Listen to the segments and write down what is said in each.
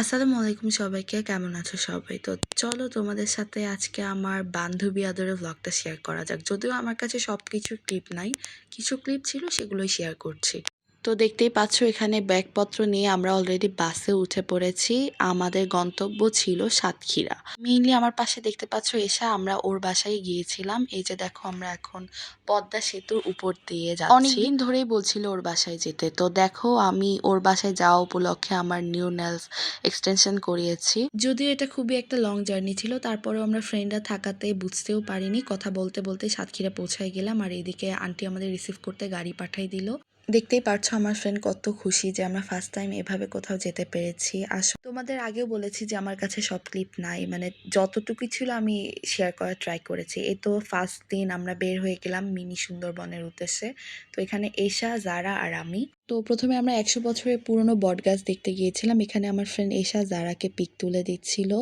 আসসালামু আলাইকুম সবাইকে, কেমন আছো সবাই? তো চলো তোমাদের সাথে আজকে আমার বান্ধবী আদরের ভ্লগটা শেয়ার করা যাক। যদিও আমার কাছে সব কিছু ক্লিপ নাই, কিছু ক্লিপ ছিল সেগুলোই শেয়ার করছি। তো দেখতেই পাচ্ছ, এখানে ব্যাগপত্র নিয়ে আমরা অলরেডি বাসে উঠে পড়েছি। আমাদের গন্তব্য ছিল সাতক্ষীরা। মেইনলি আমার পাশে দেখতে পাচ্ছ এসা, আমরা ওর বাসায় গিয়েছিলাম। এই যে দেখো, আমরা এখন পদ্মা সেতুর উপর দিয়ে যাচ্ছি। অনেকদিন ধরেই বলছিল ওর বাসায় যেতে। তো দেখো, আমি ওর বাসায় যাওয়া উপলক্ষে আমার নিউ নেলস এক্সটেনশন করিয়েছি। যদিও এটা খুবই একটা লং জার্নি ছিল, তারপরেও আমরা ফ্রেন্ডরা থাকাতে বুঝতেও পারিনি। কথা বলতে বলতে সাতক্ষীরা পৌঁছায় গেলাম, আর এইদিকে আন্টি আমাদের রিসিভ করতে গাড়ি পাঠাই দিল। দেখতেই পারছ আমার ফ্রেন্ড কত খুশি যে আমরা ফার্স্ট টাইম এভাবে কোথাও যেতে পেরেছি। আস তোমাদের আগেও বলেছি যে আমার কাছে সব ক্লিপ নাই। মানে যতটুকু ছিল আমি শেয়ার করার ট্রাই করেছি। এই তো ফার্স্ট দিন আমরা বের হয়ে গেলাম মিনি সুন্দরবনের উদ্দেশ্যে। তো এখানে এশা, জারা আর আমি। তো প্রথমে আমরা একশো বছরের পুরনো বটগাছ দেখতে গিয়েছিলাম। এখানে আমার ফ্রেন্ড এশা, জারাকে পিক তুলে দিচ্ছিল।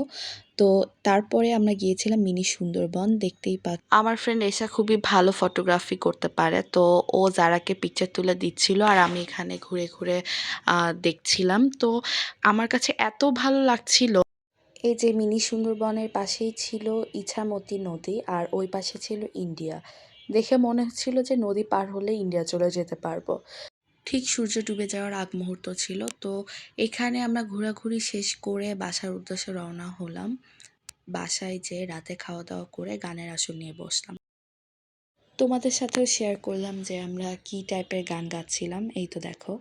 তো তারপরে আমরা গিয়েছিলাম মিনি সুন্দরবন দেখতেই পা আমার ফ্রেন্ড এসা খুবই ভালো ফটোগ্রাফি করতে পারে তো ও জারাকে পিকচার তুলে দিচ্ছিল আর আমি এখানে ঘুরে ঘুরে দেখছিলাম। তো আমার কাছে এত ভালো লাগছিল। এই যে মিনি সুন্দরবনের পাশেই ছিল ইছামতি নদী আর ওই পাশে ছিল ইন্ডিয়া। দেখে মনে হচ্ছিল যে নদী পার হলে ইন্ডিয়া চলে যেতে পারব। ঠিক সূর্য ডুবে যাওয়ার আগ মুহূর্ত ছিল। তো এখানে আমরা ঘোরাঘুরি শেষ করে বাসার উদ্দেশ্যে রওনা হলাম। বাসায় যে রাতে খাওয়া দাওয়া করে গানের আসর নিয়ে বসলাম। তোমাদের সাথেও শেয়ার করলাম যে আমরা কি টাইপের গান গাচ্ছিলাম। এই তো দেখো।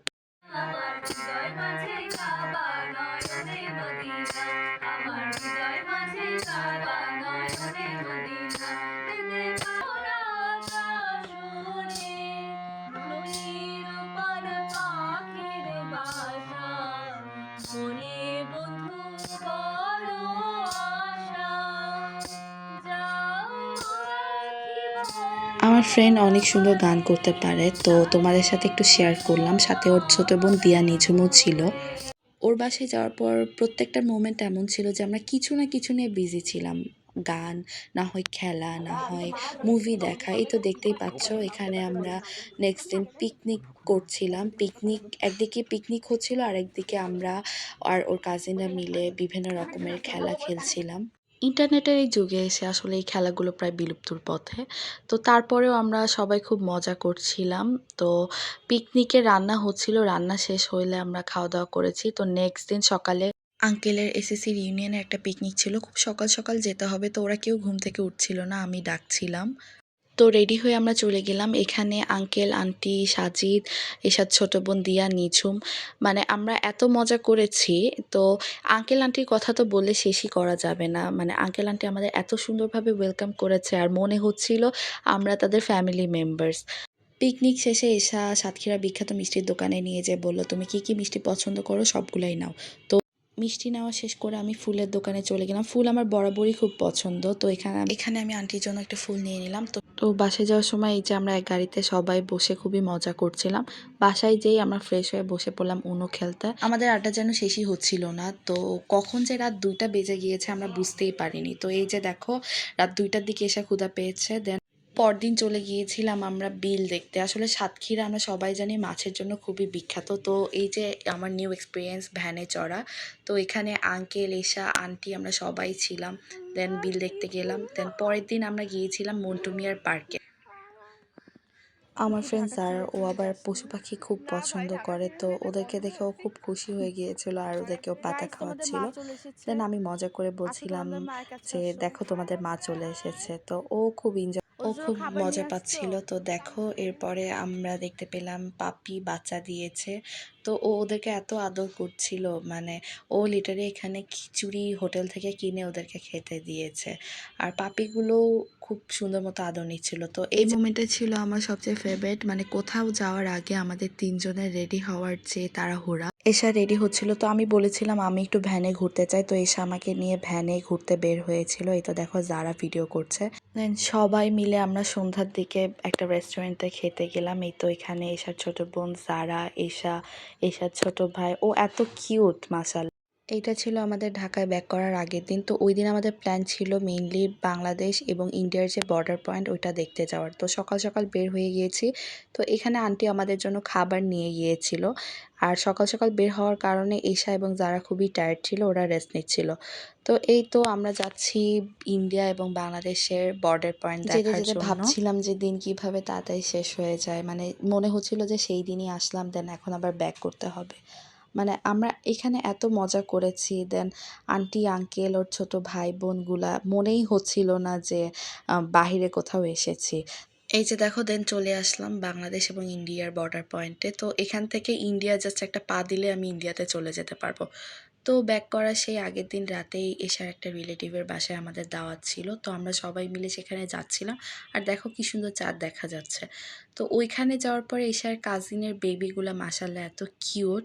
আমার ফ্রেন্ড অনেক সুন্দর গান করতে পারে, তো তোমাদের সাথে একটু শেয়ার করলাম। সাথে ওর ছোট বোন দিয়া নিঝুমও ছিল। ওর বাসায় যাওয়ার পর প্রত্যেকটা মোমেন্ট এমন ছিল যে আমরা কিছু না কিছু নিয়ে বিজি ছিলাম। গান না হয় খেলা না হয় মুভি দেখা। এই তো দেখতেই পাচ্ছ এখানে আমরা নেক্সট দিন পিকনিক করছিলাম। পিকনিক একদিকে পিকনিক হচ্ছিল আর একদিকে আমরা আর ওর কাজিনরা মিলে বিভিন্ন রকমের খেলা খেলছিলাম। ইন্টারনেটের এই যুগে এসে আসলে এই খেলাগুলো প্রায় বিলুপ্তর পথে। তো তারপরেও আমরা সবাই খুব মজা করছিলাম। তো পিকনিকে রান্না হচ্ছিল রান্না শেষ হইলে আমরা খাওয়া দাওয়া করেছি। তো নেক্সট দিন সকালে আঙ্কেলের এসএসসির ইউনিয়নে একটা পিকনিক ছিল। খুব সকাল সকাল যেতে হবে, তো ওরা কেউ ঘুম থেকে উঠছিল না, আমি ডাকছিলাম। তো রেডি হয়ে আমরা চলে গেলাম। এখানে আঙ্কেল, আন্টি, সাজিদ এসাদ ছোট বোন, দিয়া, নিঝুম মানে আমরা এত মজা করেছি, তো আঙ্কেল, আন্টির কথা তো বলে শেষই করা যাবে না। মানে আঙ্কেল, আন্টি আমাদের এত সুন্দরভাবে ওয়েলকাম করেছে, আর মনে হচ্ছিল আমরা তাদের ফ্যামিলি মেম্বার্স পিকনিক শেষে এসা সাতক্ষীরা বিখ্যাত মিষ্টির দোকানে নিয়ে যেয়ে বলল, তুমি কি কি মিষ্টি পছন্দ করো সবগুলাই নাও। তো মিষ্টি নেওয়া শেষ করে আমি ফুলের দোকানে চলে গেলাম। ফুল আমার বরাবরই খুব পছন্দ। তো এখানে এখানে আমি আন্টির জন্য একটা ফুল নিয়ে নিলাম। তো তো বাসায় যাওয়ার সময় এই যে আমরা এক গাড়িতে সবাই বসে খুবই মজা করছিলাম। বাসায় যেই আমরা ফ্রেশ হয়ে বসে পড়লাম উনো খেলতে। আমাদের আড্ডা যেন শেষই হচ্ছিল না। তো কখন যে রাত দুইটা বেজে গিয়েছে আমরা বুঝতেই পারিনি। তো এই যে দেখো রাত দুইটার দিকে এসে ক্ষুধা পেয়েছে। দেন পরদিন চলে গিয়েছিলাম আমরা বিল দেখতে। আসলে সাতক্ষীরা আমরা সবাই জানি মাছের জন্য খুবই বিখ্যাত। তো এই যে আমার নিউ এক্সপিরিয়েন্স ভ্যানে চড়া তো এখানে আঙ্কেল এসা আন্টি আমরা সবাই ছিলাম। দেন বিল দেখতে গেলাম। দেন পরের দিন আমরা গিয়েছিলাম মন্টুমিয়ার পার্কে আমার ফ্রেন্ড স্যার ও আবার পশু পাখি খুব পছন্দ করে তো ওদেরকে দেখে ও খুব খুশি হয়ে গিয়েছিল আর ওদেরকেও পাতা খাওয়াচ্ছিল। দেন আমি মজা করে বলছিলাম যে দেখো তোমাদের মা চলে এসেছে। তো ও খুব এনজয় ও খুব মজা পাচ্ছিল। তো দেখো এরপরে আমরা দেখতে পেলাম পাপি বাচ্চা দিয়েছে। তো ও ওদেরকে এত আদর করছিল মানে ও লিটারি এখানে খিচুড়ি হোটেল থেকে কিনে ওদেরকে খেতে দিয়েছে। আর পাপিগুলো খুব সুন্দর মতো আদর নিচ্ছিল। তো এই মোমেন্টে ছিল আমার সবচেয়ে ফেভারিট মানে কোথাও যাওয়ার আগে আমাদের তিনজনের রেডি হওয়ার যে তাড়াহুড়া। এসা রেডি হচ্ছিল। তো আমি বলেছিলাম আমি একটু ভ্যানে ঘুরতে চাই। তো এসা আমাকে নিয়ে ভ্যানে ঘুরতে বের হয়েছিল। এই তো দেখো যারা ভিডিও করছে। দেন সবাই মিলে আমরা সন্ধ্যার দিকে একটা রেস্টুরেন্টে খেতে গেলাম। এই তো এখানে এসার ছোট বোন জারা এসা এসার ছোট ভাই। ও এত কিউট মাসাল এইটা ছিল আমাদের ঢাকায় ব্যাক করার আগের দিন তো ওই দিন আমাদের প্ল্যান ছিল মেইনলি বাংলাদেশ এবং ইন্ডিয়ার যে বর্ডার পয়েন্ট ওইটা দেখতে যাওয়ার। তো সকাল সকাল বের হয়ে গিয়েছি। তো এখানে আন্টি আমাদের জন্য খাবার নিয়ে গিয়েছিল। আর সকাল সকাল বের হওয়ার কারণে এশা এবং যারা খুবই টায়ার্ড ছিল ওরা রেস্ট নিচ্ছিল। তো এই তো আমরা যাচ্ছি ইন্ডিয়া এবং বাংলাদেশের বর্ডার পয়েন্ট দেখার জন্য। ভাবছিলাম যে দিন কীভাবে তাড়াতাড়ি শেষ হয়ে যায়। মানে মনে হচ্ছিল যে সেই দিনই আসলাম দেন এখন আবার ব্যাক করতে হবে। মানে আমরা এখানে এত মজা করেছি দেন আন্টি আঙ্কেল ওর ছোট ভাই বোনগুলা, মনেই হচ্ছিল না যে বাহিরে কোথাও এসেছি। এই যে দেখো দেন চলে আসলাম বাংলাদেশ এবং ইন্ডিয়ার বর্ডার পয়েন্টে তো এখান থেকে ইন্ডিয়া জাস্ট একটা পা দিলে আমি ইন্ডিয়াতে চলে যেতে পারব। তো ব্যাক করার সেই আগের দিন রাতেই এসার একটা রিলেটিভের বাসায় আমাদের দাওয়াত ছিল। তো আমরা সবাই মিলে সেখানে যাচ্ছিলাম। আর দেখো কি সুন্দর চাঁদ দেখা যাচ্ছে। তো ওইখানে যাওয়ার পরে এসার কাজিনের বেবিগুলো মাসাল্লাহ এত কিউট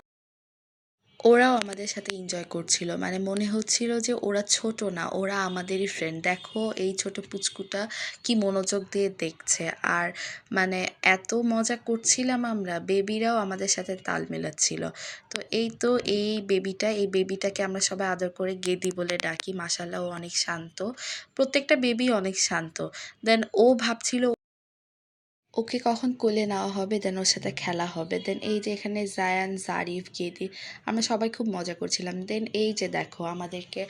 ওরাও আমাদের সাথে এনজয় করছিল। মানে মনে হচ্ছিল যে ওরা ছোট না, ওরা আমাদেরই ফ্রেন্ড দেখো এই ছোট পুচকুটা কি মনোযোগ দিয়ে দেখছে। আর মানে এত মজা করছিলাম আমরা বেবিরাও আমাদের সাথে তাল মেলাচ্ছিল। তো এই তো এই বেবিটা এই বেবিটাকে আমরা সবাই আদর করে গেদি বলে ডাকি। মাসাল্লাহ ও অনেক শান্ত। প্রত্যেকটা বেবি অনেক শান্ত। দেন ও ভাবছিল ওকে কখন কোলে নেওয়া হবে দেন ওর সাথে খেলা হবে দেন এই যে এখানে জায়ান, জারিফ, গেদি, আমরা সবাই খুব মজা করছিলাম। দেন এই যে দেখো আমাদেরকে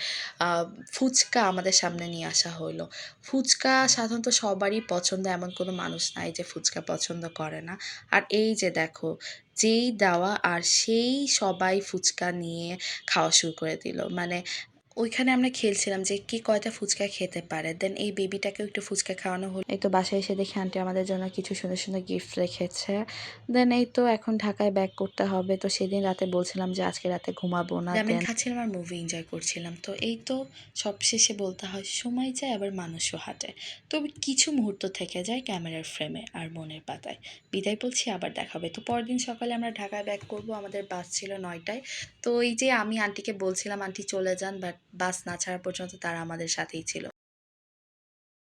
ফুচকা আমাদের সামনে নিয়ে আসা হলো ফুচকা সাধারণত সবারই পছন্দ, এমন কোনো মানুষ নাই যে ফুচকা পছন্দ করে না। আর এই যে দেখো, যেই দেওয়া আর সেই সবাই ফুচকা নিয়ে খাওয়া শুরু করে দিল। মানে ওইখানে আমরা খেলছিলাম যে কি কয়টা ফুচকা খেতে পারে। দেন এই বেবিটাকেও একটু ফুচকা খাওয়ানো হলো। এই তো বাসায় এসে দেখি আন্টি আমাদের জন্য কিছু সুন্দর সুন্দর গিফট রেখেছে। দেন এই তো এখন ঢাকায় ব্যাক করতে হবে। তো সেদিন রাতে বলছিলাম যে আজকে রাতে ঘুমাবো না। আমি খাচ্ছিলাম আর মুভি এনজয় করছিলাম। তো এই তো সব শেষে বলতে হয় সময় যায় আবার মানুষও হাঁটে। তবে কিছু মুহূর্ত থেকে যায় ক্যামেরার ফ্রেমে আর মনের পাতায়। বিদায় বলছি আবার দেখাবে তো পরের দিন সকালে আমরা ঢাকায় ব্যাক করব। আমাদের বাস ছিল নয়টায়। তো এই যে আমি আন্টিকে বলছিলাম আন্টি চলে যান বাট বাস না ছাড়া পর্যন্ত তারা আমাদের সাথেই ছিল।